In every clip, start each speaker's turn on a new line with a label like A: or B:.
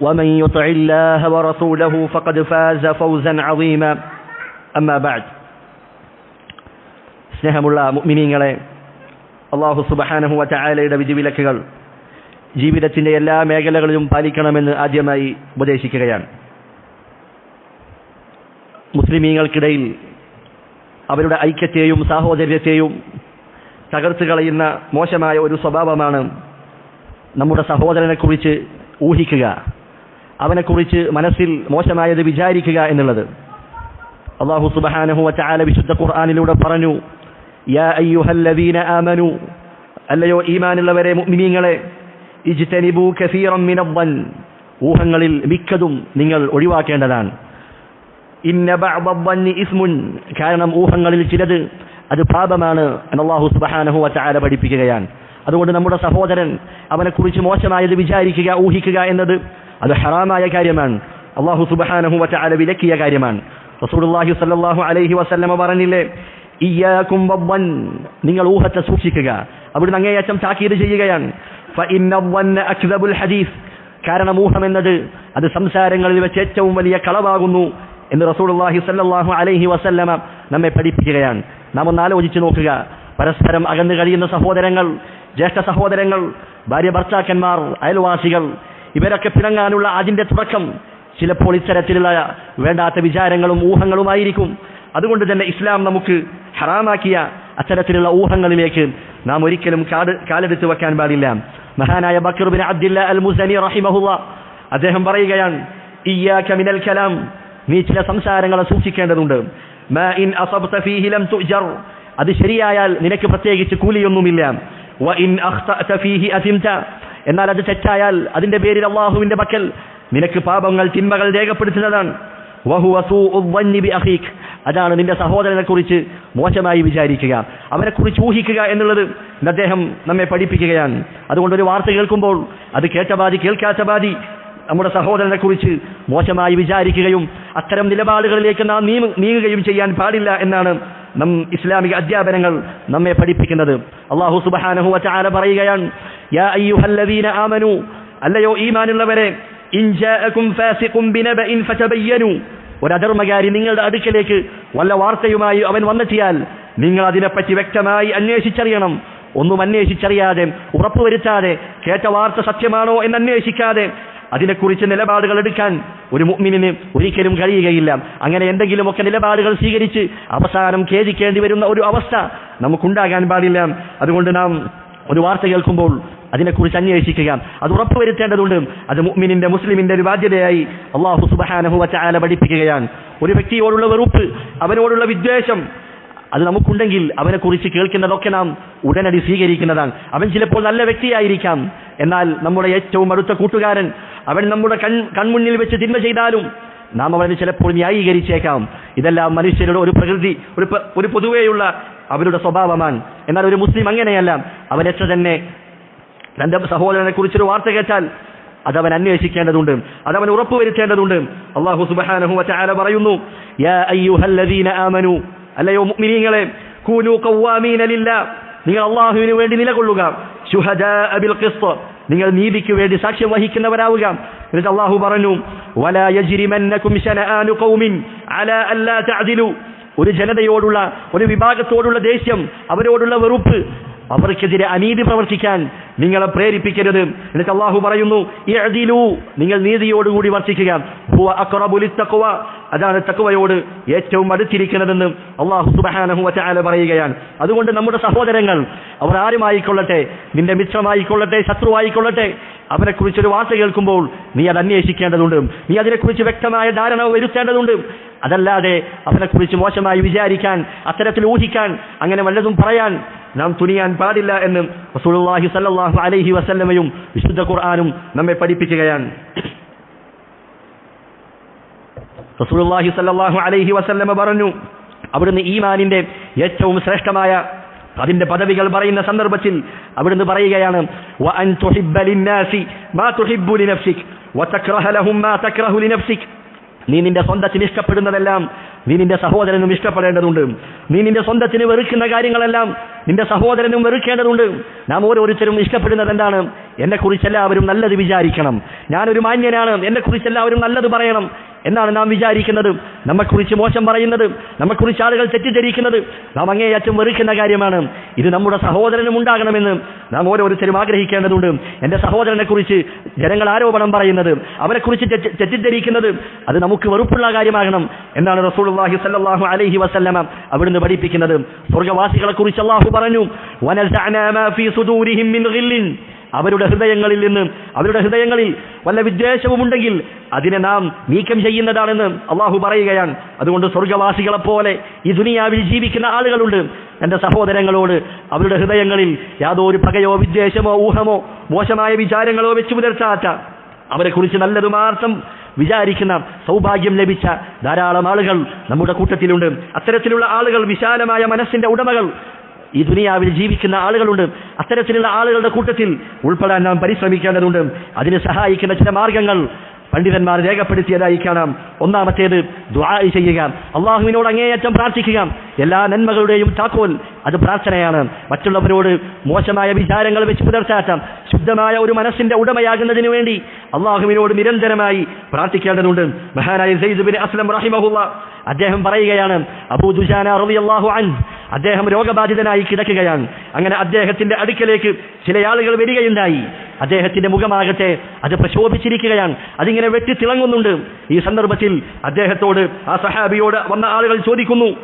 A: ومن يطع الله ورسوله فقد فاز فوزا عظيما أما بعد സ്നേഹമുള്ള മുഅ്മിനീങ്ങളെ അള്ളാഹു സുബഹാനഹു വതആലയുടെ വിധിവിലക്കുകൾ ജീവിതത്തിന്റെ എല്ലാ മേഖലകളിലും പാലിക്കണമെന്ന് ആദ്യമായി ഉപദേശിക്കുകയാണ് മുസ്ലിമീങ്ങൾക്കിടയിൽ അവരുടെ ഐക്യത്തെയും സാഹോദര്യത്തെയും തകർത്ത് കളയുന്ന മോശമായ ഒരു സ്വഭാവമാണ് നമ്മുടെ സഹോദരനെക്കുറിച്ച് ഊഹിക്കുക അവനെക്കുറിച്ച് മനസ്സിൽ മോശമായത് വിചാരിക്കുക എന്നുള്ളത്. അള്ളാഹു സുബഹാനഹു വച്ചാല വിശുദ്ധ ഖുർആാനിലൂടെ പറഞ്ഞു യാ അയ്യുഹല്ലദീന ആമനു അല്ലയോ ഈമാനുള്ളവരെ മുഅ്മിനീങ്ങളെ ഇജ്തനിബു കസീറൻ മിനദ്ദൻ ഊഹങ്ങളിൽ മിക്കതും നിങ്ങൾ ഒഴിവാക്കേണ്ടതാണ്. ഇന്ന ഇസ്മുൻ കാരണം ഊഹങ്ങളിൽ ചിലത് അത് പാപമാണ് അള്ളാഹു സുബഹാനഹു വതആല പഠിപ്പിക്കുകയാണ്. അതുകൊണ്ട് നമ്മുടെ സഹോദരൻ അവനെക്കുറിച്ച് മോശമായത് വിചാരിക്കുക ഊഹിക്കുക എന്നത് അത് ഹറാമായ കാര്യമാണ്. അള്ളാഹു സുബഹാനഹു വതആല വിലക്കിയ കാര്യമാണ്. റസൂലുള്ളാഹി സ്വല്ലല്ലാഹു അലൈഹി വസല്ലമ പറഞ്ഞില്ലേ ഇയ്യാകും വദ്ദൻ നിങ്ങൾ ഊഹത്തെ സൂക്ഷിക്കുക. അവിടുന്ന് അങ്ങേയറ്റം താക്കീത് ചെയ്യുകയാണ്. അക്ദബുൽ ഹദീസ്. കാരണം ഊഹം എന്നത് അത് സംസാരങ്ങളിൽ വെച്ച് ഏറ്റവും വലിയ കളവാകുന്നു എന്ന് റസൂലുള്ളാഹി സ്വല്ലല്ലാഹു അലൈഹി വസല്ലമ നമ്മെ പഠിപ്പിക്കുകയാണ്. നാം ഒന്ന് ആലോചിച്ച് നോക്കുക. പരസ്പരം അകന്നു കഴിയുന്ന സഹോദരങ്ങൾ ജ്യേഷ്ഠ സഹോദരങ്ങൾ ഭാര്യ ഭർത്താക്കന്മാർ അയൽവാസികൾ ഇവരൊക്കെ പിണങ്ങാനുള്ള അതിന്റെ തുടക്കം ചിലപ്പോൾ ഇത്തരത്തിലുള്ള വേണ്ടാത്ത വിചാരങ്ങളും ഊഹങ്ങളുമായിരിക്കും. അതുകൊണ്ട് തന്നെ ഇസ്ലാം നമുക്ക് ഹറാമാക്കിയ അത്തരത്തിലുള്ള ഊഹങ്ങളിലേക്ക് നാം ഒരിക്കലും കാട് കാലെടുത്ത് വെക്കാൻ പാടില്ല. മഹാനായ ബക്കറുബിൻ അബ്ദില്ല അൽ മുസനി റഹിമഹുല്ല അദ്ദേഹം പറയുകയാണ് ഇയ്യാക മിനൽ കലാം. നീ ചില സംസാരങ്ങളെ സൂക്ഷിക്കേണ്ടതുണ്ട്. അത് ശരിയായാൽ നിനക്ക് പ്രത്യേകിച്ച് കൂലിയൊന്നുമില്ല. എന്നാൽ അത് തെറ്റായാൽ അതിന്റെ പേരിൽ അള്ളാഹുവിന്റെ പക്കൽ നിനക്ക് പാപങ്ങൾ തിന്മകൾ രേഖപ്പെടുത്തുന്നതാണ്. അതാണ് നിന്റെ സഹോദരനെ കുറിച്ച് മോശമായി വിചാരിക്കുക. അവരെ കുറിച്ച് ഊഹിക്കുക എന്നുള്ളത് അദ്ദേഹം നമ്മെ പഠിപ്പിക്കുകയാണ്. അതുകൊണ്ട് ഒരു വാർത്ത കേൾക്കുമ്പോൾ അത് കേട്ട ബാധി കേൾക്കാത്ത ബാധി നമ്മുടെ സഹോദരനെ കുറിച്ച് മോശമായി വിചാരിക്കുകയും അത്തരം നിലപാടുകളിലേക്ക് നാം നീങ്ങുകയും ചെയ്യാൻ പാടില്ല എന്നാണ് നം ഇസ്ലാമിക അധ്യാപനങ്ങൾ നമ്മെ പഠിപ്പിക്കുന്നത്. അള്ളാഹു സുബഹാനഹു ആന പറയുകയാണ് അല്ലയോ ഈമാനുള്ളവരെ ഇൻ ജാഅകും ഫാസിഖും ബിനബഇൻ നിങ്ങളുടെ അടുക്കലേക്ക് വല്ല വാർത്തയുമായി അവൻ വന്നെത്തിയാൽ നിങ്ങൾ അതിനെപ്പറ്റി വ്യക്തമായി അന്വേഷിച്ചറിയണം. ഒന്നും അന്വേഷിച്ചറിയാതെ ഉറപ്പുവരുത്താതെ കേട്ട വാർത്ത സത്യമാണോ എന്ന് അന്വേഷിക്കാതെ അതിനെക്കുറിച്ച് നിലപാടുകൾ എടുക്കാൻ ഒരു മുഗ്മിനിന് ഒരിക്കലും കഴിയുകയില്ല. അങ്ങനെ എന്തെങ്കിലുമൊക്കെ നിലപാടുകൾ സ്വീകരിച്ച് അവസാനം ഖേദിക്കേണ്ടി വരുന്ന ഒരു അവസ്ഥ നമുക്കുണ്ടാകാൻ പാടില്ല. അതുകൊണ്ട് നാം ഒരു വാർത്ത കേൾക്കുമ്പോൾ അതിനെക്കുറിച്ച് അന്വേഷിക്കുക. അത് ഉറപ്പുവരുത്തേണ്ടതുണ്ട്. അത് മുഅ്മിനിന്റെ മുസ്ലിമിന്റെ ഒരു ബാധ്യതയായി അള്ളാഹു സുബഹാനഹു വച്ചാല പഠിപ്പിക്കുകയാണ്. ഒരു വ്യക്തിയോടുള്ള വെറുപ്പ് അവനോടുള്ള വിദ്വേഷം അത് നമുക്കുണ്ടെങ്കിൽ അവനെക്കുറിച്ച് കേൾക്കുന്നതൊക്കെ നാം ഉടനടി സ്വീകരിക്കുന്നതാണ്. അവൻ ചിലപ്പോൾ നല്ല വ്യക്തിയായിരിക്കാം. എന്നാൽ നമ്മുടെ ഏറ്റവും അടുത്ത കൂട്ടുകാരൻ അവൻ നമ്മുടെ കൺ കൺമുന്നിൽ വെച്ച് തിന്മ ചെയ്താലും നാം അവനെ ചിലപ്പോൾ ന്യായീകരിച്ചേക്കാം. ഇതെല്ലാം മനുഷ്യരുടെ ഒരു പ്രകൃതി ഒരു ഒരു പൊതുവെയുള്ള അവരുടെ സ്വഭാവമാണ്. എന്നാൽ ഒരു മുസ്ലിം അങ്ങനെയല്ല. അവൻ തന്നെ തന്റെ സഹോദരനെ കുറിച്ചൊരു വാർത്ത കേട്ടാൽ അതവൻ അന്വേഷിക്കേണ്ടതുണ്ട് അതവൻ ഉറപ്പുവരുത്തേണ്ടതുണ്ട്. അള്ളാഹു സുബ്ഹാനഹു വതആല പറയുന്നു ആമനു അല്ലയോ മുഅ്മിനീങ്ങളെ കൂനു ഖവ്വാമീന ലില്ലാ നിങ്ങൾ അള്ളാഹുവിന് വേണ്ടി നിലകൊള്ളുക. ശുഹദാഅ അബിൽ ഖിസ്ത് നിങ്ങൾ നീതിക്ക് വേണ്ടി സാക്ഷ്യം വഹിക്കുന്നവരാവുക. എന്നിട്ട് അള്ളാഹു പറഞ്ഞു വലാ യജ്രിമന്നകും ശനആനു ഖൗമിൻ അലാ അല്ലാ തഅദിലു. ഒരു ജനതയോടുള്ള ഒരു വിഭാഗത്തോടുള്ള ദേഷ്യം അവരോടുള്ള വെറുപ്പ് അവർക്കെതിരെ അനീതി പ്രവർത്തിക്കാൻ നിങ്ങളെ പ്രേരിപ്പിക്കരുത്. എന്നിട്ട് അള്ളാഹു പറയുന്നു നിങ്ങൾ നീതിയോടുകൂടി വർഷിക്കുക അതാണ് തക്കുവയോട് ഏറ്റവും അടുത്തിരിക്കുന്നതെന്ന് അള്ളാഹു സുബഹാനഹു വചാല പറയുകയാണ്. അതുകൊണ്ട് നമ്മുടെ സഹോദരങ്ങൾ അവർ ആരുമായിക്കൊള്ളട്ടെ? നിന്റെ മിത്രമായിക്കൊള്ളട്ടെ? ശത്രുവായിക്കൊള്ളട്ടെ? അവനെക്കുറിച്ചൊരു വാർത്ത കേൾക്കുമ്പോൾ നീ അത് അന്വേഷിക്കേണ്ടതുണ്ട്. നീ അതിനെക്കുറിച്ച് വ്യക്തമായ ധാരണ വരുത്തേണ്ടതുണ്ട്. അതല്ലാതെ അവനെക്കുറിച്ച് മോശമായി വിചാരിക്കാൻ അത്തരത്തിൽ ഊഹിക്കാൻ അങ്ങനെ വല്ലതും പറയാൻ നാം തുനിയാൻ പാടില്ല എന്ന് റസൂലുള്ളാഹി സല്ലല്ലാഹു അലൈഹി വസല്ലമയും വിശുദ്ധ ഖുർആനും നമ്മെ പഠിപ്പിക്കുകയാണ്. റസൂലുള്ളാഹി സല്ലല്ലാഹു അലൈഹി വസല്ലമ പറഞ്ഞു അവിടുന്ന് ഈമാനിന്റെ ഏറ്റവും ശ്രേഷ്ഠമായ അതിന്റെ പദവികൾ പറയുന്ന സന്ദർഭത്തിൽ അവിടുന്ന് പറയുകയാണ് നീ നിന്റെ സ്വന്തത്തിന് ഇഷ്ടപ്പെടുന്നതെല്ലാം നീ നിന്റെ സഹോദരനും ഇഷ്ടപ്പെടേണ്ടതുണ്ട്. നീ നിന്റെ സ്വന്തത്തിന് വെറുക്കുന്ന കാര്യങ്ങളെല്ലാം നിന്റെ സഹോദരനും വെറുക്കേണ്ടതുണ്ട്. നാം ഓരോരുത്തരും ഇഷ്ടപ്പെടുന്നത് എന്താണ്? എന്നെ കുറിച്ച് എല്ലാവരും നല്ലത് വിചാരിക്കണം. ഞാനൊരു മാന്യനാണ്. എന്നെ കുറിച്ച് എല്ലാവരും നല്ലത് പറയണം. എന്നാണ് നാം വിചാരിക്കുന്നത്. നമ്മെക്കുറിച്ച് മോശം പറയുന്നത്. നമ്മെക്കുറിച്ച് ആളുകൾ തെറ്റിദ്ധരിക്കുന്നത്. നാം അങ്ങേയറ്റം വെറുക്കുന്ന കാര്യമാണ്. ഇത് നമ്മുടെ സഹോദരനും ഉണ്ടാകണമെന്ന് നാം ഓരോരുത്തരും ആഗ്രഹിക്കേണ്ടതുണ്ട്. എന്റെ സഹോദരനെ കുറിച്ച് ജനങ്ങൾ ആരോപണം പറയുന്നത് അവരെക്കുറിച്ച് തെറ്റിദ്ധരിക്കുന്നത് അത് നമുക്ക് വെറുപ്പുള്ള കാര്യമാകണം എന്നാണ് റസൂലുള്ളാഹി സല്ലാഹു അലഹി വസ്ല്ലമ അവിടുന്ന് പഠിപ്പിക്കുന്നത്. സ്വർഗവാസികളെ കുറിച്ച് അള്ളാഹു പറഞ്ഞു അവരുടെ ഹൃദയങ്ങളിൽ നിന്ന് അവരുടെ ഹൃദയങ്ങളിൽ വല്ല വിദ്വേഷവും ഉണ്ടെങ്കിൽ അതിനെ നാം നീക്കം ചെയ്യുന്നതാണെന്ന് അള്ളാഹു പറയുകയാണ്. അതുകൊണ്ട് സ്വർഗവാസികളെ പോലെ ഈ ദുനിയാവിൽ ജീവിക്കുന്ന ആളുകളുണ്ട്. എന്റെ സഹോദരങ്ങളോട് അവരുടെ ഹൃദയങ്ങളിൽ യാതൊരു പകയോ വിദ്വേഷമോ ഊഹമോ മോശമായ വിചാരങ്ങളോ വെച്ചു പുലർത്താത്ത അവരെക്കുറിച്ച് നല്ലൊരു മാത്രം വിചാരിക്കുന്ന സൗഭാഗ്യം ലഭിച്ച ധാരാളം ആളുകൾ നമ്മുടെ കൂട്ടത്തിലുണ്ട്. അത്തരത്തിലുള്ള ആളുകൾ വിശാലമായ മനസ്സിന്റെ ഉടമകൾ. ഈ ദുനിയാവിൽ ജീവിക്കുന്ന ആളുകളുണ്ട്. അത്തരത്തിലുള്ള ആളുകളുടെ കൂട്ടത്തിൽ ഉൾപ്പെടാൻ നാം പരിശ്രമിക്കേണ്ടതുണ്ട്. അതിന് സഹായിക്കുന്ന ചില മാർഗങ്ങൾ പണ്ഡിതന്മാർ രേഖപ്പെടുത്തിയതായി കാണാം. ഒന്നാമത്തേത് ദുആ ചെയ്യുക. അള്ളാഹുവിനോട് അങ്ങേയറ്റം പ്രാർത്ഥിക്കുക. എല്ലാ നന്മകളുടെയും താക്കോൽ അത് പ്രാർത്ഥനയാണ്. മറ്റുള്ളവരോട് മോശമായ വിചാരങ്ങൾ വെച്ച് പുലർത്താറ്റാം ശുദ്ധമായ ഒരു മനസ്സിന്റെ ഉടമയാകുന്നതിന് വേണ്ടി അള്ളാഹുവിനോട് നിരന്തരമായി പ്രാർത്ഥിക്കേണ്ടതുണ്ട്. മഹാനായ സെയ്ദ് ബിൻ അസ്ലം റഹിമഹുല്ല അദ്ദേഹം പറയുകയാണ് അബൂ ദുജാന റളിയല്ലാഹു അൻഹു അദ്ദേഹം രോഗബാധിതനായി കിടക്കുകയാണ്. അങ്ങനെ അദ്ദേഹത്തിന്റെ അടുക്കലേക്ക് ചില ആളുകൾ വരികയുണ്ടായി. അദ്ദേഹത്തിന്റെ മുഖമാകട്ടെ അത് പ്രശോഭിച്ചിരിക്കുകയാണ്. അതിങ്ങനെ വെട്ടി തിളങ്ങുന്നുണ്ട്. ഈ സന്ദർഭത്തിൽ അദ്ദേഹത്തോട് ആ സഹാബിയോട് വന്ന ആളുകൾ ചോദിക്കുന്നു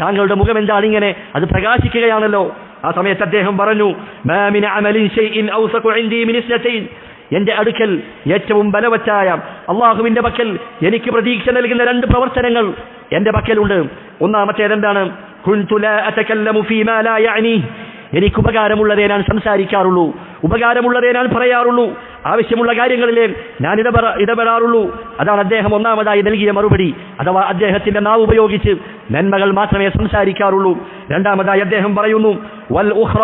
A: താങ്കളുടെ മുഖം എന്താണ് ഇങ്ങനെ അത് പ്രകാശിക്കുകയാണല്ലോ. ആ സമയത്ത് അദ്ദേഹം പറഞ്ഞു എന്റെ അടുക്കൽ ഏറ്റവും ബലവറ്റായ അള്ളാഹുവിന്റെ പക്കൽ എനിക്ക് പ്രതീക്ഷ നൽകുന്ന രണ്ട് പ്രവർത്തനങ്ങൾ എന്റെ പക്കലുണ്ട്. ഒന്നാമത്തേതെന്താണ് എനിക്ക് ഉപകാരമുള്ളതേ ഞാൻ സംസാരിക്കാറുള്ളൂ. ഉപകാരമുള്ളതേ ഞാൻ പറയാറുള്ളൂ. ആവശ്യമുള്ള കാര്യങ്ങളിലേ ഞാൻ ഇടപെട ഇടപെടാറുള്ളൂ. അതാണ് അദ്ദേഹം ഒന്നാമതായി നൽകിയ മറുപടി. അഥവാ അദ്ദേഹത്തിന്റെ നാവ് ഉപയോഗിച്ച് നന്മകൾ മാത്രമേ സംസാരിക്കാറുള്ളൂ. രണ്ടാമതായി അദ്ദേഹം പറയുന്നു വൽ ഉഹ്റ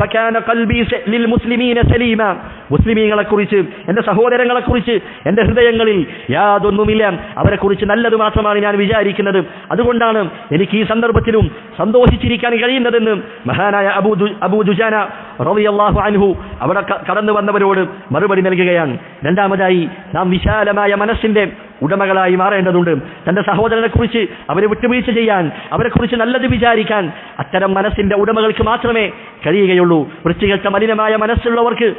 A: ഫകാന ഖൽബി ലിൽ മുസ്ലിമീന സലീമ. മുസ്ലിമീങ്ങളെ കുറിച്ച് എന്റെ സഹോദരങ്ങളെ കുറിച്ച് എന്റെ ഹൃദയങ്ങളിൽ യാതൊന്നുമില്ല. അവരെ കുറിച്ച് നല്ലത് മാത്രമാണ് ഞാൻ വിചാരിക്കുന്നത്. അതുകൊണ്ടാണ് എനിക്ക് ഈ സന്ദർഭത്തിലും സന്തോഷിച്ചിരിക്കാൻ കഴിയുന്നതെന്ന് മഹാനായ അബൂ അബൂ ദുജാന റളിയല്ലാഹു അനുഹു അവിടെ കടന്നു വന്നവരോട് മറുപടി നൽകുകയാണ്. രണ്ടാമതായി നാം വിശാലമായ മനസ്സിന്റെ ഉടമകളായി മാറേണ്ടതുണ്ട്. തന്റെ സഹോദരനെ കുറിച്ച് അവരെ വിട്ടുവീഴ്ച ചെയ്യാൻ അവരെ കുറിച്ച് നല്ലത് വിചാരിക്കാൻ അത്തരം മനസ്സിന്റെ ഉടമകൾക്ക് മാത്രമേ കഴിയുകയുള്ളൂ. വൃത്തികെട്ട മലിനമായ മനസ്സുള്ളവർക്ക്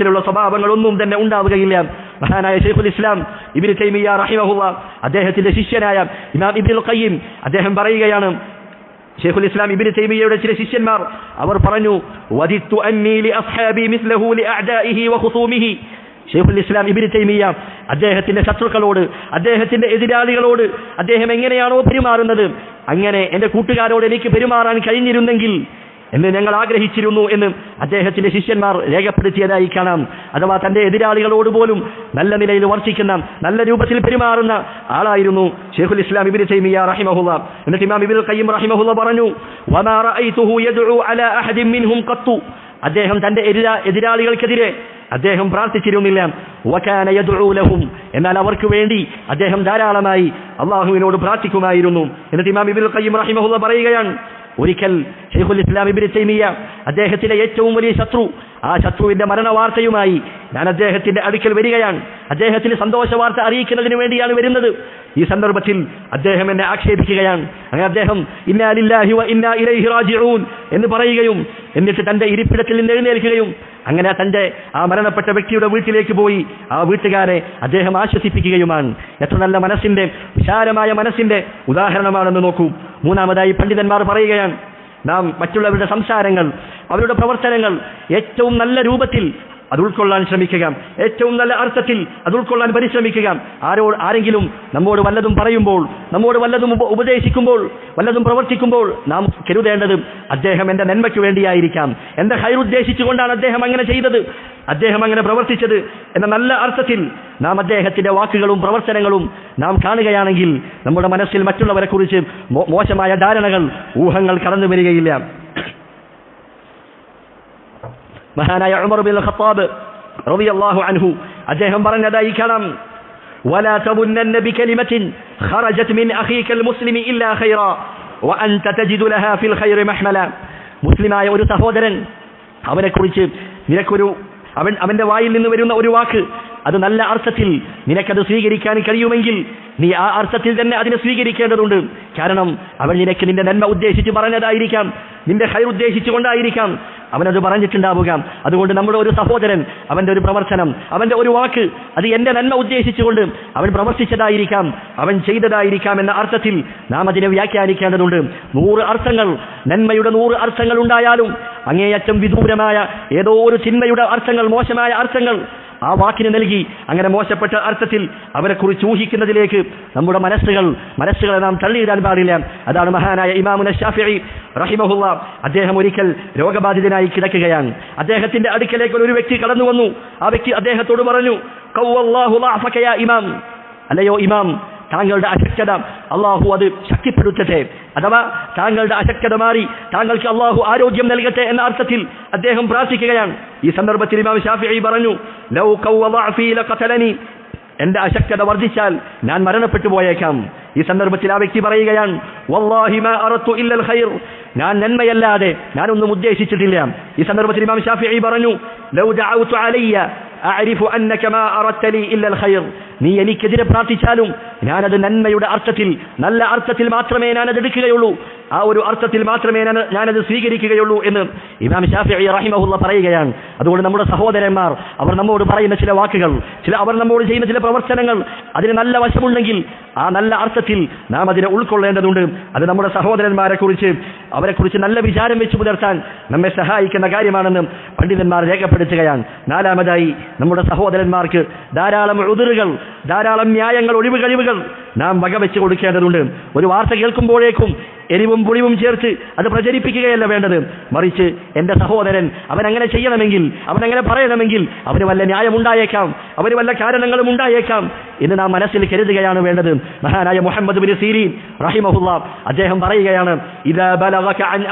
A: ഇത്തരത്തിലുള്ള സ്വഭാവങ്ങളൊന്നും തന്നെ ഉണ്ടാവുകയില്ല. മഹാനായ ഷെയ്ഖുൽ ഇസ്ലാം ഇബിൻ തൈമിയ റഹിമഹുവ അദ്ദേഹത്തിന്റെ ശിഷ്യനായ ഇമാം ഇബിൻ ഖയ്യിം അദ്ദേഹം പറയുകയാണ് ഷെയ്ഖുൽ ഇസ്ലാം ഇബിൻ തൈമിയയുടെ ചില ശിഷ്യന്മാർ അവർ പറഞ്ഞു വദിത്തു അന്നി ലി അസ്ഹാബി മിസ്ലഹു ലി അഅദാഇഹി വ ഖുസൂമിഹി. ഷെയ്ഖുൽ ഇസ്ലാം ഇബിൻ തൈമിയ അദ്ദേഹത്തിന്റെ ശത്രുക്കളോട് അദ്ദേഹത്തിന്റെ എതിരാളികളോട് അദ്ദേഹം എങ്ങനെയാണോ പെരുമാറുന്നത്? അങ്ങനെ എന്റെ കൂട്ടുകാരോട് എനിക്ക് പെരുമാറാൻ കഴിഞ്ഞിരുന്നെങ്കിൽ എന്ന് ഞങ്ങൾ ആഗ്രഹിച്ചിരുന്നു എന്ന് അദ്ദേഹത്തിന്റെ ശിഷ്യന്മാർ രേഖപ്പെടുത്തിയതായി കാണാം. അഥവാ തന്റെ എതിരാളികളോട് പോലും നല്ല നിലയിൽ വർഷിക്കുന്ന നല്ല രൂപത്തിൽ പെരുമാറുന്ന ആളായിരുന്നു ഷെയ്ഖുൽ ഇസ്ലാം ഇബിൻ തൈമിയ റഹിമഹുല്ല. എന്നിട്ട് ഇമാം ഇബിൻ ഖയ്യിം റഹിമഹുല്ല പറഞ്ഞു വമാ റഅയ്തുഹു യദ്ഉ അലാ അഹദിൻ മിൻഹും ഖത്തു. അദ്ദേഹം തന്റെ എതിരാ എതിരാളികൾക്കെതിരെ അദ്ദേഹം പ്രാർത്ഥിച്ചിരുന്നില്ല. ലഹും. എന്നാൽ അവർക്ക് വേണ്ടി അദ്ദേഹം ധാരാളമായി അള്ളാഹുവിനോട് പ്രാർത്ഥിക്കുമായിരുന്നു. എന്നിട്ട് ഇമാം ഇബിൻ ഖയ്യിം റഹിമഹുല്ല പറയുകയാണ് ഒരിക്കൽ ഷെയ്ഖുൽ ഇസ്ലാം ഇബിൻ തൈമിയ അദ്ദേഹത്തിന്റെ ഏറ്റവും വലിയ ശത്രു. ആ ശത്രുവിന്റെ മരണ വാർത്തയുമായി ഞാൻ അദ്ദേഹത്തിന്റെ അടുക്കൽ വരികയാണ്. അദ്ദേഹത്തിന് സന്തോഷ വാർത്ത അറിയിക്കുന്നതിന് വേണ്ടിയാണ് വരുന്നത്. ഈ സന്ദർഭത്തിൽ അദ്ദേഹം എന്നെ ആക്ഷേപിക്കുകയാണ്. അങ്ങനെ അദ്ദേഹം ഇന്നാലില്ലാഹി വ ഇലൈഹി റാജിഊൻ എന്ന് പറയുകയും എന്നിട്ട് തന്റെ ഇരിപ്പിടത്തിൽ നിന്ന് എഴുന്നേൽക്കുകയും അങ്ങനെ തന്റെ ആ മരണപ്പെട്ട വ്യക്തിയുടെ വീട്ടിലേക്ക് പോയി ആ വീട്ടുകാരെ അദ്ദേഹം ആശ്വസിപ്പിക്കുകയുമാണ്. എത്ര നല്ല മനസ്സിന്റെ വിശാലമായ മനസ്സിന്റെ ഉദാഹരണമാണെന്ന് നോക്കൂ. മൂന്നാമതായി പണ്ഡിതന്മാർ പറയുകയാണ് നാം മറ്റുള്ളവരുടെ സംസാരങ്ങൾ അവരുടെ പ്രവർത്തനങ്ങൾ ഏറ്റവും നല്ല രൂപത്തിൽ അത് ഉൾക്കൊള്ളാൻ ശ്രമിക്കുക. ഏറ്റവും നല്ല അർത്ഥത്തിൽ അത് ഉൾക്കൊള്ളാൻ പരിശ്രമിക്കുക. ആരോ ആരെങ്കിലും നമ്മോട് വല്ലതും പറയുമ്പോൾ നമ്മോട് വല്ലതും ഉപദേശിക്കുമ്പോൾ വല്ലതും പ്രവർത്തിക്കുമ്പോൾ നാം കരുതേണ്ടത് അദ്ദേഹം എന്റെ നന്മയ്ക്ക് വേണ്ടിയായിരിക്കാം. എന്റെ ഹൈറുദ്ദേശിച്ചുകൊണ്ടാണ് അദ്ദേഹം അങ്ങനെ ചെയ്തത്. അദ്ദേഹം അങ്ങനെ പ്രവർത്തിച്ചത് എന്ന നല്ല അർത്ഥത്തിൽ നാം അദ്ദേഹത്തിന്റെ വാക്കുകളും പ്രവർത്തനങ്ങളും നാം കാണുകയാണെങ്കിൽ നമ്മുടെ മനസ്സിൽ മറ്റുള്ളവരെക്കുറിച്ച് മോശമായ ധാരണകൾ ഊഹങ്ങൾ കടന്നു വരികയില്ല മഹാനായ ഉമർ ബിൻ ഖത്താബ് റളിയല്ലാഹു അൻഹു അദ്ദേഹം പറഞ്ഞതായി കാണാം ولا تظنن بكلمة خرجت من أخيك المسلم إلا خيرا وأنت تجد لها في الخير محملا മുസ്ലിമായ ഒരു സഹോദരൻ അവനെക്കുറിച്ച് നിനക്കൊരു അവൻ അവന്റെ വായിൽ നിന്ന് വരുന്ന ഒരു വാക്ക് അത് നല്ല അർത്ഥത്തിൽ നിനക്കത് സ്വീകരിക്കാൻ കഴിയുമെങ്കിൽ നീ ആ അർത്ഥത്തിൽ തന്നെ അതിനെ സ്വീകരിക്കേണ്ടതുണ്ട് കാരണം അവൻ നിനക്ക് നിന്റെ നന്മ ഉദ്ദേശിച്ച് പറഞ്ഞതായിരിക്കാം നിന്റെ ഹൈർ ഉദ്ദേശിച്ചുകൊണ്ടായിരിക്കാം അവനത് പറഞ്ഞിട്ടുണ്ടാവുക. അതുകൊണ്ട് നമ്മുടെ ഒരു സഹോദരൻ അവന്റെ ഒരു പ്രവർത്തനം അവന്റെ ഒരു വാക്ക് അത് എന്റെ നന്മ ഉദ്ദേശിച്ചുകൊണ്ട് അവൻ പ്രവർത്തിച്ചതായിരിക്കാം അവൻ ചെയ്തതായിരിക്കാം എന്ന അർത്ഥത്തിൽ നാം അതിനെ വ്യാഖ്യാനിക്കേണ്ടതുണ്ട്. നൂറ് അർത്ഥങ്ങൾ നന്മയുടെ നൂറ് അർത്ഥങ്ങൾ ഉണ്ടായാലും അങ്ങേയറ്റം വിദൂരമായ ഏതോ ഒരു ചിന്മയുടെ അർത്ഥങ്ങൾ മോശമായ അർത്ഥങ്ങൾ ആ വാക്കിന് നൽകി. അങ്ങനെ മോശപ്പെട്ട അർത്ഥത്തിൽ അവരെ കുറിച്ച് ഊഹിക്കുന്നതിലേക്ക് നമ്മുടെ മനസ്സുകൾ മനസ്സുകളെ നാം തള്ളിയിടാൻ പാടില്ല. അതാണ് മഹാനായ ഇമാമുന ഷാഫി റഹിമഹുല്ല. അദ്ദേഹം ഒരിക്കൽ രോഗബാധിതനായി കിടക്കുകയാണ്. അദ്ദേഹത്തിന്റെ അടുക്കലേക്ക് ഒരു വ്യക്തി കടന്നു വന്നു. ആ വ്യക്തി അദ്ദേഹത്തോട് പറഞ്ഞു "ഖവ്വല്ലാഹു ളഅഫക യാ ഇമാം. അല്ലയോ ഇമാം താങ്കളുടെ അശക്തത അള്ളാഹു അത് ശക്തിപ്പെടുത്തട്ടെ. അഥവാ താങ്കളുടെ അശക്തത മാറി താങ്കൾക്ക് അള്ളാഹു ആരോഗ്യം നൽകട്ടെ എന്ന അർത്ഥത്തിൽ അദ്ദേഹം പ്രാർത്ഥിക്കുകയാണ്. ഈ സന്ദർഭത്തിൽ ഇമാം ഷാഫി പറഞ്ഞു എന്റെ അശക്തത വർദ്ധിച്ചാൽ ഞാൻ മരണപ്പെട്ടു പോയേക്കാം. ഈ സന്ദർഭത്തിൽ ആ വ്യക്തി പറയുകയാണ് ഞാൻ നന്മയല്ലാതെ ഞാനൊന്നും ഉദ്ദേശിച്ചിട്ടില്ല. ഈ സന്ദർഭത്തിൽ ഇമാം ഷാഫി പറഞ്ഞു നീ എനിക്കെതിരെ പ്രാർത്ഥിച്ചാലും ഞാനത് നന്മയുടെ അർത്ഥത്തിൽ നല്ല അർത്ഥത്തിൽ മാത്രമേ ഞാനത് എടുക്കുകയുള്ളൂ. ആ ഒരു അർത്ഥത്തിൽ മാത്രമേ ഞാനത് സ്വീകരിക്കുകയുള്ളൂ എന്ന് ഇമാം ഷാഫിഇ റഹിമഹുള്ള പറയുകയാണ്. അതുകൊണ്ട് നമ്മുടെ സഹോദരന്മാർ അവർ നമ്മോട് പറയുന്ന ചില വാക്കുകൾ ചില അവർ നമ്മോട് ചെയ്യുന്ന ചില പ്രവർത്തനങ്ങൾ അതിന് നല്ല വശമുണ്ടെങ്കിൽ ആ നല്ല അർത്ഥത്തിൽ നാം അതിനെ ഉൾക്കൊള്ളേണ്ടതുണ്ട്. അത് നമ്മുടെ സഹോദരന്മാരെ കുറിച്ച് അവരെക്കുറിച്ച് നല്ല വിചാരം വെച്ച് പുലർത്താൻ നമ്മെ സഹായിക്കുന്ന കാര്യമാണെന്ന് പണ്ഡിതന്മാർ രേഖപ്പെടുത്തുകയാണ്. നാലാമതായി നമ്മുടെ സഹോദരന്മാർക്ക് ധാരാളം ഉതിറുകൾ ധാരാളം ന്യായങ്ങൾ ഒഴിവ് കഴിവുകൾ നാം വകവെച്ച് കൊടുക്കേണ്ടതുണ്ട്. ഒരു വാർത്ത കേൾക്കുമ്പോഴേക്കും എരിവും പുളിവും ചേർത്ത് അത് പ്രചരിപ്പിക്കുകയല്ല വേണ്ടത്. മറിച്ച് എന്റെ സഹോദരൻ അവൻ അങ്ങനെ ചെയ്യണമെങ്കിൽ അവൻ അങ്ങനെ പറയണമെങ്കിൽ അവന് വല്ല ന്യായമുണ്ടായേക്കാം അവന് വല്ല കാരണങ്ങളും ഉണ്ടായേക്കാം എന്ന് നാം മനസ്സിൽ കരുതുകയാണ് വേണ്ടത്. മഹാനായ മുഹമ്മദ് ബിൻ സീരീൻ റഹിമഹുല്ല അദ്ദേഹം പറയുകയാണ് ഇതാ ബലഗക അൻ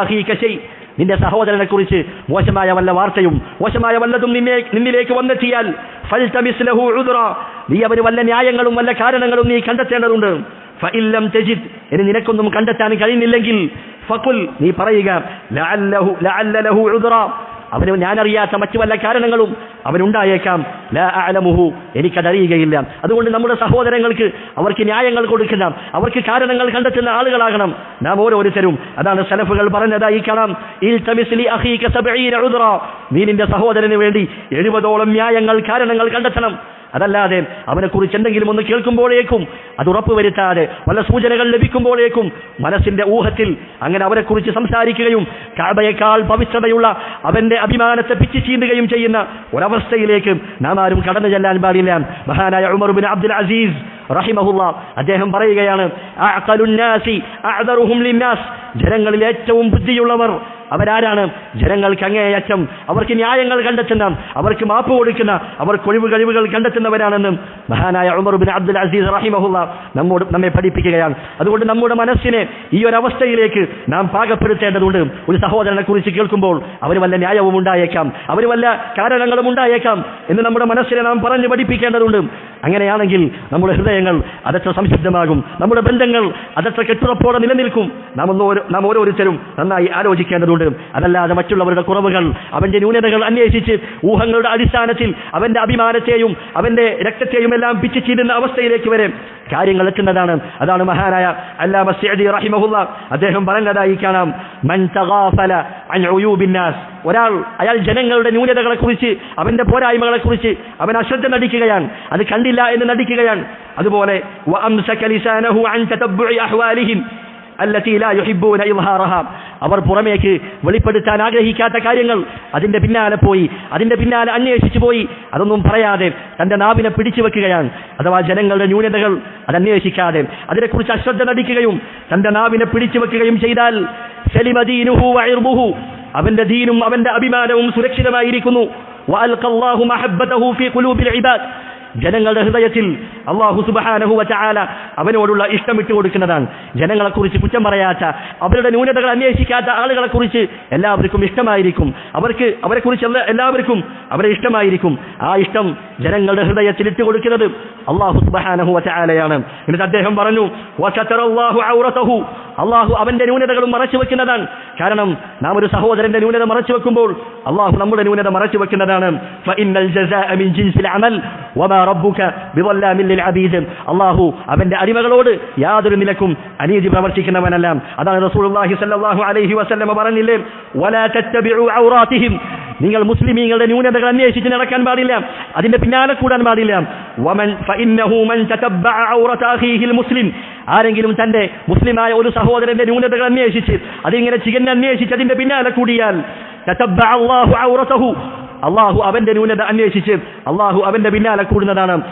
A: നിന്റെ സഹോദരനെ കുറിച്ച് മോശമായ വല്ല വാർത്തയും മോശമായ വല്ലതും നിന്നെ നിന്നിലേക്ക് വന്നെത്തിയാൽ നീ അവന് വല്ല ന്യായങ്ങളും വല്ല കാരണങ്ങളും നീ കണ്ടെത്തേണ്ടതുണ്ട്. ഫഇല്ലം തജിദ്. ഇനി നിനക്കൊന്നും കണ്ടെത്താൻ കഴിയുന്നില്ലെങ്കിൽ ഫഖുൽ നീ പറയുക ലഅല്ലഹു ലഅല്ല ലഹു അവന് ഞാനറിയാത്ത മറ്റു വല്ല കാരണങ്ങളും അവനുണ്ടായേക്കാം. ലാ അഅലമുഹു എനിക്കതറിയുകയില്ല. അതുകൊണ്ട് നമ്മുടെ സഹോദരങ്ങൾക്ക് അവർക്ക് ന്യായങ്ങൾ കൊടുക്കുന്ന അവർക്ക് കാരണങ്ങൾ കണ്ടെത്തുന്ന ആളുകളാകണം. നാം ഓരോരുത്തരും. അതാണ് സലഫുകൾ പറഞ്ഞതായി കാണാം. നീ സഹോദരന് വേണ്ടി എഴുപതോളം ന്യായങ്ങൾ കാരണങ്ങൾ കണ്ടെത്തണം. അതല്ലാതെ അവനെക്കുറിച്ച് എന്തെങ്കിലും ഒന്ന് കേൾക്കുമ്പോഴേക്കും അത് ഉറപ്പ് ഉറപ്പുവരുത്താതെ പല സൂചനകൾ ലഭിക്കുമ്പോഴേക്കും മനസ്സിന്റെ ഊഹത്തിൽ അങ്ങനെ അവരെക്കുറിച്ച് സംസാരിക്കുകയും കാബയേക്കാൾ പവിത്രതയുള്ള അവന്റെ അഭിമാനത്തെ പിച്ചു ചീന്തുകയും ചെയ്യുന്ന ഒരവസ്ഥയിലേക്ക് നാം ആരും കടന്നു ചെല്ലാൻ പാടില്ല. മഹാനായ ഉമർ ബിൻ അബ്ദുൽ അസീസ് റഹിമഹുല്ല അദ്ദേഹം പറയുകയാണ് ജനങ്ങളിൽ ഏറ്റവും ബുദ്ധിയുള്ളവർ അവരാരാണ്? ജനങ്ങൾക്ക് അങ്ങേയറ്റം അവർക്ക് ന്യായങ്ങൾ കണ്ടെത്തുന്ന അവർക്ക് മാപ്പ് കൊടുക്കുന്ന അവർക്ക് ഒഴിവ് കഴിവുകൾ കണ്ടെത്തുന്നവരാണെന്നും മഹാനായ ഉമർ ബിൻ അബ്ദുൽ അസീസ് റഹിമഹുല്ല നമ്മോട് നമ്മെ പഠിപ്പിക്കുകയാണ്. അതുകൊണ്ട് നമ്മുടെ മനസ്സിനെ ഈ ഒരു അവസ്ഥയിലേക്ക് നാം പാകപ്പെടുത്തേണ്ടതുണ്ട്. ഒരു സഹോദരനെ കുറിച്ച് കേൾക്കുമ്പോൾ അവർ വല്ല ന്യായവും ഉണ്ടായേക്കാം. അവർ വല്ല കാരണങ്ങളും ഉണ്ടായേക്കാം എന്ന് നമ്മുടെ മനസ്സിനെ നാം പറഞ്ഞു പഠിപ്പിക്കേണ്ടതുണ്ട്. അങ്ങനെയാണെങ്കിൽ നമ്മുടെ ഹൃദയങ്ങൾ അതത്ര സംശുദ്ധമാകും. നമ്മുടെ ബന്ധങ്ങൾ അതത്ര കെട്ടുറപ്പോടെ നിലനിൽക്കും. നാം ഒന്ന് നാം ഓരോരുത്തരും നന്നായി ആലോചിക്കേണ്ടതുണ്ട്. അതല്ലാതെ മറ്റുള്ളവരുടെ കുറവുകൾ അവന്റെ ന്യൂനതകൾ അന്വേഷിച്ച് ഊഹങ്ങളുടെ അടിസ്ഥാനത്തിൽ അവന്റെ അഭിമാനത്തെയും അവന്റെ രക്തത്തെയും എല്ലാം പിച്ചു ചീരുന്ന അവസ്ഥയിലേക്ക് വരെ കാര്യങ്ങൾ എത്തുന്നതാണ്. അതാണ് മഹാനായ റഹിമഹുല്ല അദ്ദേഹം പറഞ്ഞതായി കാണാം. മൻ തഗാഫല ഒരാൾ അയാൾ ജനങ്ങളുടെ ന്യൂനതകളെ കുറിച്ച് അവന്റെ പോരായ്മകളെ കുറിച്ച് അവൻ അശ്രദ്ധ നടിക്കുകയാണ്. അത് കണ്ടില്ല എന്ന് നടിക്കുകയാണ്. അതുപോലെ അവർ പുറമേക്ക് വെളിപ്പെടുത്താൻ ആഗ്രഹിക്കാത്ത കാര്യങ്ങൾ അതിന്റെ പിന്നാലെ പോയി അതിന്റെ പിന്നാലെ അന്വേഷിച്ചു പോയി. അതൊന്നും പറയാതെ തന്റെ നാവിനെ പിടിച്ചു വെക്കുകയാണ്. അഥവാ ജനങ്ങളുടെ ന്യൂനതകൾ അത് അന്വേഷിക്കാതെ അതിനെക്കുറിച്ച് അശ്രദ്ധ നടിക്കുകയും തന്റെ നാവിനെ പിടിച്ചു വെക്കുകയും ചെയ്താൽ അവന്റെ ദീനും അവന്റെ അഭിമാനവും സുരക്ഷിതമായിരിക്കുന്നു. ജനങ്ങളുടെ ഹൃദയത്തിൽ അള്ളാഹു സുബഹാനഹു വചാല അവനോടുള്ള ഇഷ്ടം ഇട്ട് കൊടുക്കുന്നതാണ്. ജനങ്ങളെ കുറിച്ച് കുറ്റം പറയാത്ത അവരുടെ ന്യൂനതകൾ അന്വേഷിക്കാത്ത ആളുകളെ കുറിച്ച് എല്ലാവർക്കും ഇഷ്ടമായിരിക്കും. അവർക്ക് അവരെക്കുറിച്ച് കുറിച്ച് എല്ലാവർക്കും അവരെ ഇഷ്ടമായിരിക്കും. ആ ഇഷ്ടം ജനങ്ങളുടെ ഹൃദയത്തിൽ ഇട്ട് കൊടുക്കുന്നത് അള്ളാഹു സുബഹാനഹു വചാലയാണ് എന്നിട്ട് അദ്ദേഹം പറഞ്ഞു. അള്ളാഹു അവന്റെ ന്യൂനതകളും മറച്ചു വെക്കുന്നതാണ്. കാരണം നാം ഒരു സഹോദരന്റെ ന്യൂനത മറച്ചു വെക്കുമ്പോൾ അള്ളാഹു നമ്മുടെ ന്യൂനത മറച്ചു വെക്കുന്നതാണ്. റബ്ബുക ബിളല്ലാമിൻ ലിൽ അബീദ് അള്ളാഹു അവന്റെ അടിമകളോട് യാതൊരു നിലക്കും അനീതി പ്രവർത്തിക്കുന്നവനല്ല. അതാണ് റസൂലുള്ളാഹി സ്വല്ലല്ലാഹു അലൈഹി വസല്ലമ പറഞ്ഞില്ലേ? വലാ തത്തബിഉ ഔറാത്തിഹിം. നിങ്ങൾ മുസ്ലിമീങ്ങളുടെ ന്യൂനതകൾ അന്വേഷിച്ച് നടക്കാൻ പാടില്ല. അതിന്റെ പിന്നാലെ കൂടാൻ പാടില്ല. വമൻ മൻ മുസ്ലിം. ആരെങ്കിലും തന്റെ മുസ്ലിമായ ഒരു സഹോദരന്റെ ന്യൂനതകൾ അന്വേഷിച്ച് അതിങ്ങനെ ചികഞ്ഞ് അന്വേഷിച്ച് അതിന്റെ പിന്നാലെ കൂടിയാൽ അല്ലാഹു അള്ളാഹു അവന്റെ ന്യൂനത അന്വേഷിച്ച് അള്ളാഹു അവന്റെ പിന്നാലെ കൂടുന്നതാണ്.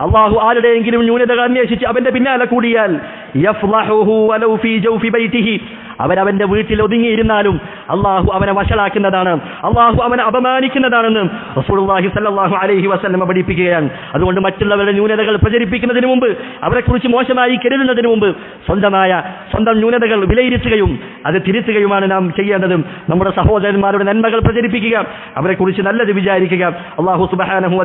A: അള്ളാഹു ആരുടെയെങ്കിലും ന്യൂനത അന്വേഷിച്ച് അവന്റെ പിന്നാലെ കൂടിയാൽ അവനവന്റെ വീട്ടിൽ ഒതുങ്ങിയിരുന്നാലും അള്ളാഹു അവനെ വഷളാക്കുന്നതാണ് അള്ളാഹു അവനെ അപമാനിക്കുന്നതാണെന്ന് റസൂലുള്ളാഹി സല്ലാഹു അലൈഹി വസ്ലമ പഠിപ്പിക്കുകയാണ്. അതുകൊണ്ട് മറ്റുള്ളവരുടെ ന്യൂനതകൾ പ്രചരിപ്പിക്കുന്നതിന് മുമ്പ് അവരെക്കുറിച്ച് മോശമായി കരുതുന്നതിന് മുമ്പ് സ്വന്തമായ സ്വന്തം ന്യൂനതകൾ വിലയിരുത്തുകയും അത് തിരുത്തുകയുമാണ് നാം ചെയ്യേണ്ടതും. നമ്മുടെ സഹോദരന്മാരുടെ നന്മകൾ പ്രചരിപ്പിക്കുക അവരെക്കുറിച്ച് നല്ലത് വിചാരിക്കുക. അള്ളാഹു സുബ്ഹാനഹു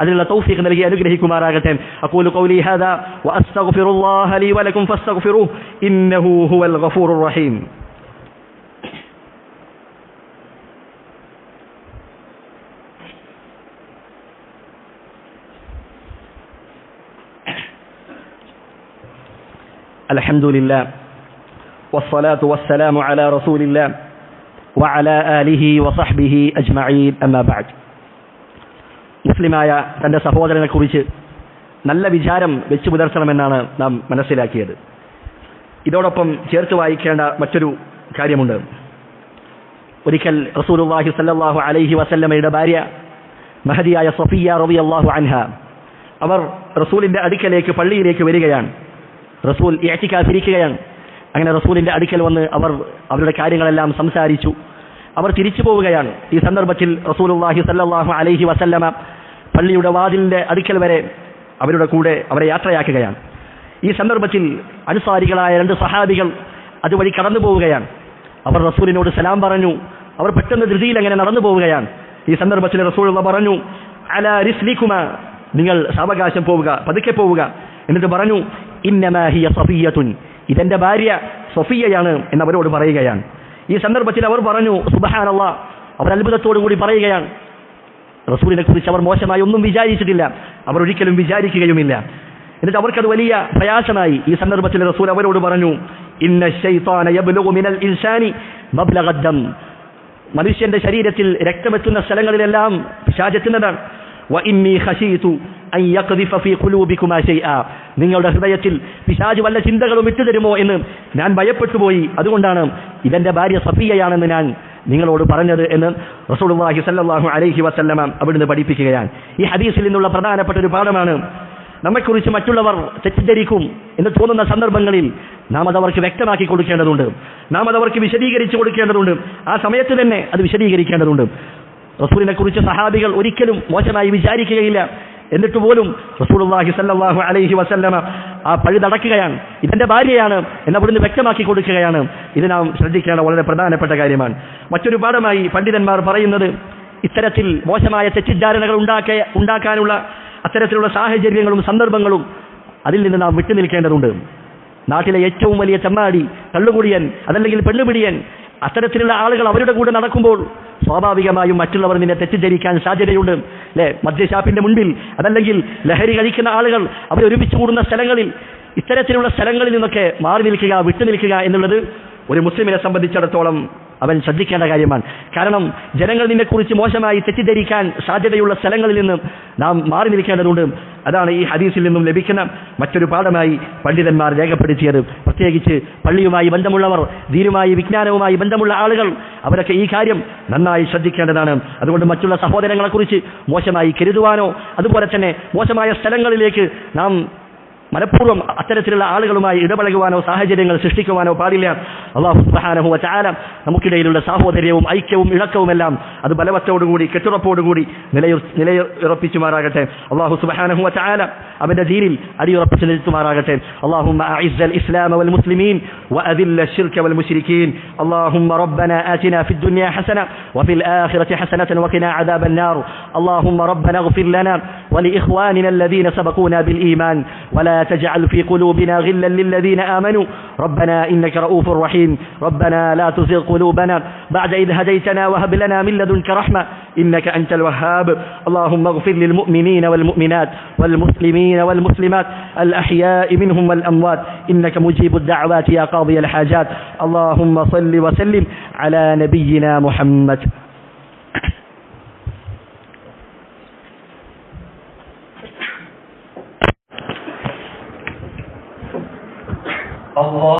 A: അതിനുള്ള തൗഫീഖ് നൽകി അനുഗ്രഹിക്കുമാറാകട്ടെ. അഖൂലു ഖൗലി ഹാദാ വഅസ്തഗ്ഫിറുല്ലാഹ ലീ വലക്കും ഫസ്തഗ്ഫിറുഹു ഇന്നഹു ഹുവൽ ഗഫൂറുർ റഹീം الحمد لله والصلاة والسلام على رسول الله وعلى آله وصحبه أجمعين أما بعد മുസ്ലിമായ തൻ്റെ സഹോദരനെ കുറിച്ച് നല്ല വിചാരം വെച്ചു പുലർത്തണമെന്നാണ് നാം മനസ്സിലാക്കിയത്. ഇതോടൊപ്പം ചേർത്ത് വായിക്കേണ്ട മറ്റൊരു കാര്യമുണ്ട്. ഒരിക്കൽ റസൂലുള്ളാഹി സല്ലാഹു അലൈഹി വസല്ലമയുടെ ഭാര്യ മഹദിയായ സഫിയ റളിയല്ലാഹു അൻഹ അവർ റസൂലിന്റെ അടുക്കലേക്ക് പള്ളിയിലേക്ക് വരികയാണ്. റസൂൽ ഏറ്റിക്കാതിരിക്കുകയാണ് അങ്ങനെ റസൂലിന്റെ അടുക്കൽ വന്ന് അവർ അവരുടെ കാര്യങ്ങളെല്ലാം സംസാരിച്ചു. അവർ തിരിച്ചു പോവുകയാണ്. ഈ സന്ദർഭത്തിൽ റസൂലുള്ളാഹി സല്ലാഹു അലൈഹി വസല്ലമ പള്ളിയുടെ വാതിലിന്റെ അടുക്കൽ വരെ അവരുടെ കൂടെ അവരെ യാത്രയാക്കുകയാണ്. ഈ സന്ദർഭത്തിൽ അനുസാരികളായ രണ്ട് സഹാബികൾ അതുവഴി കടന്നു പോവുകയാണ്. അവർ റസൂലിനോട് സലാം പറഞ്ഞു. അവർ പെട്ടെന്ന് ധൃതിയിൽ അങ്ങനെ നടന്നു പോവുകയാണ്. ഈ സന്ദർഭത്തിൽ റസൂൽ പറഞ്ഞു അല റിസ്ലിക്കുമ നിങ്ങൾ സാവകാശം പോവുക പതുക്കെ പോവുക. എന്നിട്ട് പറഞ്ഞു ഇന്നമാഹിയ ഇതെന്റെ ഭാര്യ സഫിയയാണ് എന്നവരോട് പറയുകയാണ്. ഈ സന്ദർഭത്തിൽ അവർ പറഞ്ഞു സുബഹാനല്ല അവർ അത്ഭുതത്തോടു കൂടി പറയുകയാണ് റസൂലിനെ കുറിച്ച് അവർ മോശമായി ഒന്നും വിചാരിച്ചിട്ടില്ല. അവർ ഒരിക്കലും വിചാരിക്കുകയുമില്ല. എന്നിട്ട് അവർക്കത് വലിയ പ്രയാസമായി. ഈ സന്ദർഭത്തിൽ റസൂൽ അവരോട് പറഞ്ഞു ഇന്ന മനുഷ്യന്റെ ശരീരത്തിൽ രക്തമെത്തുന്ന സ്ഥലങ്ങളിലെല്ലാം പിശാചെത്തുന്നതാണ് നിങ്ങളുടെ ഹൃദയത്തിൽ പിശാജ് വല്ല ചിന്തകളും ഇട്ടു തരുമോ എന്ന് ഞാൻ ഭയപ്പെട്ടുപോയി. അതുകൊണ്ടാണ് ഇതെന്റെ ഭാര്യ സഫിയയാണെന്ന് ഞാൻ നിങ്ങളോട് പറഞ്ഞത് എന്ന് റസൂലുള്ളാഹി സല്ലാഹു അലൈഹി വസല്ലമ അവിടുന്ന് പഠിപ്പിക്കുകയാണ്. ഈ ഹദീസിൽ നിന്നുള്ള പ്രധാനപ്പെട്ട ഒരു പാഠമാണ് നമ്മെക്കുറിച്ച് മറ്റുള്ളവർ തെറ്റിദ്ധരിക്കും എന്ന് തോന്നുന്ന സന്ദർഭങ്ങളിൽ നാം അത് അവർക്ക് വ്യക്തമാക്കി കൊടുക്കേണ്ടതുണ്ട്. നാം അത് അവർക്ക് വിശദീകരിച്ചു കൊടുക്കേണ്ടതുണ്ട്. ആ സമയത്ത് തന്നെ അത് വിശദീകരിക്കേണ്ടതുണ്ട്. റസൂലിനെ കുറിച്ച് സഹാബികൾ ഒരിക്കലും മോശമായി വിചാരിക്കുകയില്ല. എന്നിട്ട് പോലും റസൂലുള്ളാഹി സല്ലല്ലാഹു അലൈഹി വസല്ലമ ആ പഴി നടക്കുകയാണ് ഇതെന്റെ ഭാര്യയാണ് എന്ന് അവിടുന്ന് വ്യക്തമാക്കി കൊടുക്കുകയാണ്. ഇത് നാം ശ്രദ്ധിക്കേണ്ട വളരെ പ്രധാനപ്പെട്ട കാര്യമാണ്. മറ്റൊരു പാഠമായി പണ്ഡിതന്മാർ പറയുന്നത് ഇത്തരത്തിൽ മോശമായ തെറ്റിദ്ധാരണകൾ ഉണ്ടാക്ക ഉണ്ടാക്കാനുള്ള അത്തരത്തിലുള്ള സാഹചര്യങ്ങളും സന്ദർഭങ്ങളും അതിൽ നിന്ന് നാം വിട്ടുനിൽക്കേണ്ടതുണ്ട്. നാട്ടിലെ ഏറ്റവും വലിയ ചെമ്മാടി കള്ളുകുടിയൻ അതല്ലെങ്കിൽ പെണ്ണുപിടിയൻ അത്തരത്തിലുള്ള ആളുകൾ അവരുടെ കൂടെ നടക്കുമ്പോൾ സ്വാഭാവികമായും മറ്റുള്ളവർ നിന്നെ തെറ്റിദ്ധരിക്കാൻ സാധ്യതയുണ്ട്. അല്ലെ മദ്യഷാപ്പിന്റെ മുൻപിൽ അതല്ലെങ്കിൽ ലഹരി കഴിക്കുന്ന ആളുകൾ അവർ ഒരുമിച്ച് കൂടുന്ന സ്ഥലങ്ങളിൽ ഇത്തരത്തിലുള്ള സ്ഥലങ്ങളിൽ നിന്നൊക്കെ മാറി നിൽക്കുക വിട്ടു നിൽക്കുക എന്നുള്ളത് ഒരു മുസ്ലിമിനെ സംബന്ധിച്ചിടത്തോളം അവൻ ശ്രദ്ധിക്കേണ്ട കാര്യമാണ്. കാരണം ജനങ്ങൾ നിന്നെക്കുറിച്ച് മോശമായി തെറ്റിദ്ധരിക്കാൻ സാധ്യതയുള്ള സ്ഥലങ്ങളിൽ നിന്നും നാം മാറി നിൽക്കേണ്ടതുണ്ട്. അതാണ് ഈ ഹദീസിൽ നിന്നും ലഭിക്കുന്ന മറ്റൊരു പാഠമായി പണ്ഡിതന്മാർ രേഖപ്പെടുത്തിയത്. പ്രത്യേകിച്ച് പള്ളിയുമായി ബന്ധമുള്ളവർ ദീനുമായി വിജ്ഞാനവുമായി ബന്ധമുള്ള ആളുകൾ അവരൊക്കെ ഈ കാര്യം നന്നായി ശ്രദ്ധിക്കേണ്ടതാണ്. അതുകൊണ്ട് മറ്റുള്ള സഹോദരങ്ങളെക്കുറിച്ച് മോശമായി കരുതുവാനോ അതുപോലെ തന്നെ മോശമായ സ്ഥലങ്ങളിലേക്ക് നാം മനഃപൂർവം അത്തരത്തിലുള്ള ആളുകളുമായി ഇടപഴകുവാനോ സാഹചര്യങ്ങൾ സൃഷ്ടിക്കുവാനോ പാടില്ല. അള്ളാഹു സുബ്ഹാനഹു വതആല നമുക്കിടയിലുള്ള സാഹോദര്യവും ഐക്യവും ഇണക്കവുമെല്ലാം അത് ബലവത്തോടുകൂടി കെട്ടുറപ്പോടുകൂടി നിലയുറപ്പിച്ചുമാറാകട്ടെ. അള്ളാഹു സുബ്ഹാനഹു വതആല അവന്റെ ദീനിൽ അടിയുറപ്പിച്ച് നിർത്തുമാറാകട്ടെ اللهم أعز الإسلام والمسلمين وأذل الشرك والمشركين اللهم ربنا آتنا في الدنيا حسنة وفي الآخرة حسنة وقنا عذاب النار اللهم ربنا اغفر لنا ولإخواننا الذين سبقونا بالإيمان ولا تجعل في قلوبنا غلا للذين آمنوا ربنا إنك رؤوف رحيم. ربنا لا تزغ قلوبنا بعد إذ هديتنا وهب لنا من لدنك رحمة إنك أنت الوهاب. اللهم اغفر للمؤمنين والمؤمنات والمسلمين والمسلمات الأحياء منهم والأموات. إنك مجيب الدعوات يا قاضي الحاجات. اللهم صل وسلم على نبينا محمد.
B: Allah.